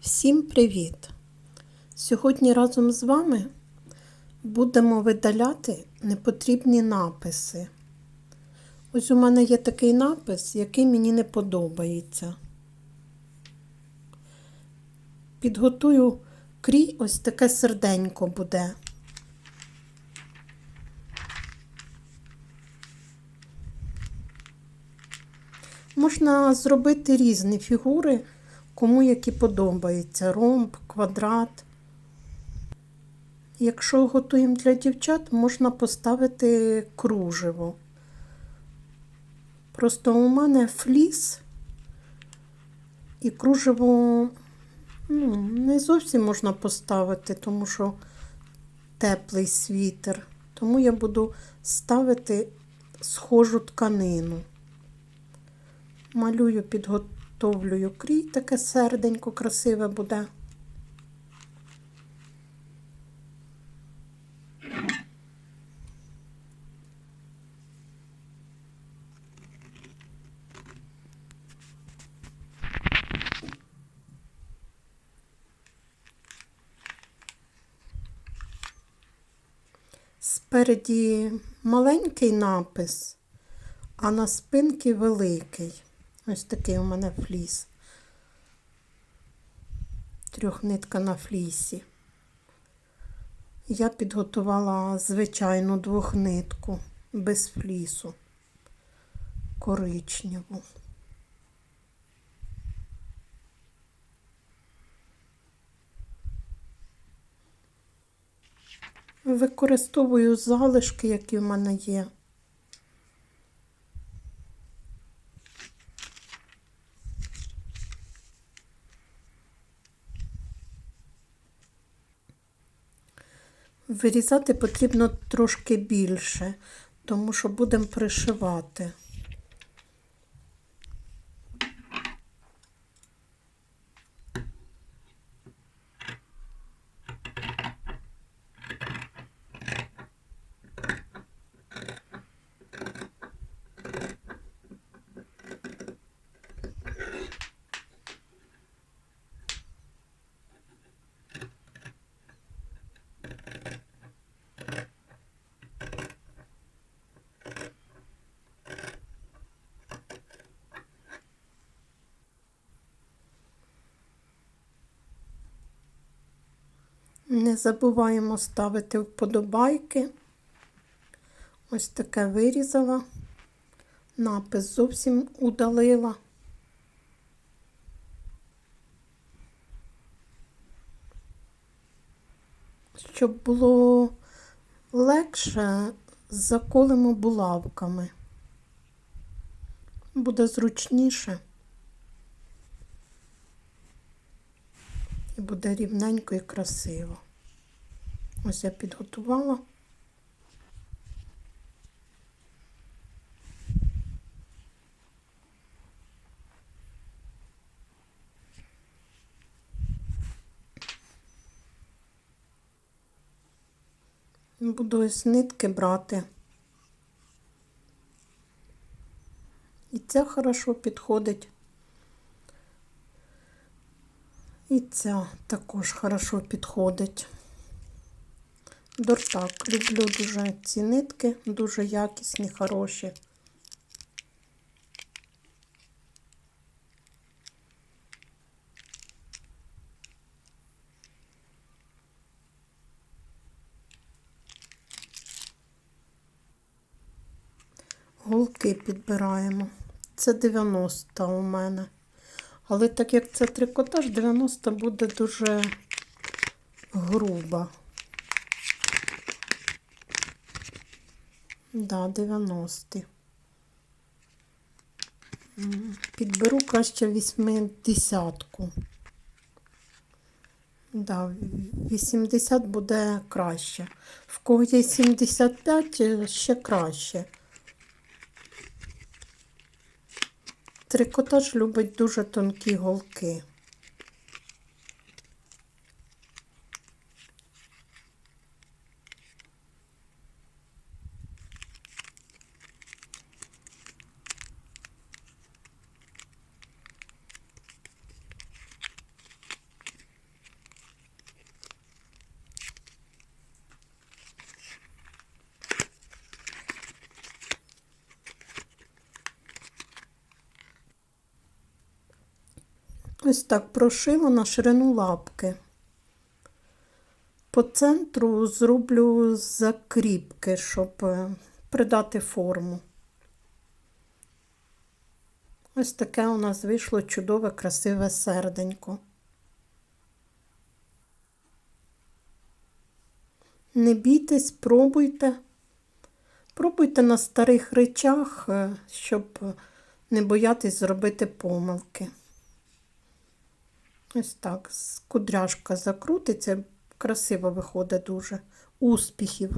Всім привіт! Сьогодні разом з вами будемо видаляти непотрібні написи. Ось у мене є такий напис, який мені не подобається. Підготую крій, ось таке серденько буде. Можна зробити різні фігури, кому які подобаються. Ромб, квадрат. Якщо готуємо для дівчат, можна поставити кружево. Просто у мене фліс і кружево ну, не зовсім можна поставити, тому що теплий світер. Тому я буду ставити схожу тканину. Малюю, підготовлюю крій, таке серденько красиве буде. Спереді маленький напис, а на спинці великий. Ось такий у мене фліс. Трьохнитка на флісі. Я підготувала звичайну двохнитку без флісу, коричневу. Використовую залишки, які в мене є. Вирізати потрібно трошки більше, тому що будемо пришивати. Не забуваємо ставити вподобайки. Ось таке вирізала. Напис зовсім удалила. Щоб було легше, заколимо булавками. Буде зручніше. І буде рівненько і красиво. Ось я підготувала. Буду ось нитки брати. І це хорошо підходить. І ця також хорошо підходить. Дортак. Люблю дуже ці нитки, дуже якісні, хороші. Голки підбираємо. Це 90 у мене. Але так як це трикотаж, 90 буде дуже груба. Да, 90. Підберу краще 80-ку. Да, 80 буде краще. В кого є 75, ще краще. Трикотаж любить дуже тонкі голки. Ось так прошила на ширину лапки. По центру зроблю закріпки, щоб е, придати форму. Ось таке у нас вийшло чудове, красиве серденько. Не бійтесь, пробуйте. Пробуйте на старих речах, е, щоб не боятись зробити помилки. Ось так, кудряшка закрутиться, красиво виходить дуже. Успіхів!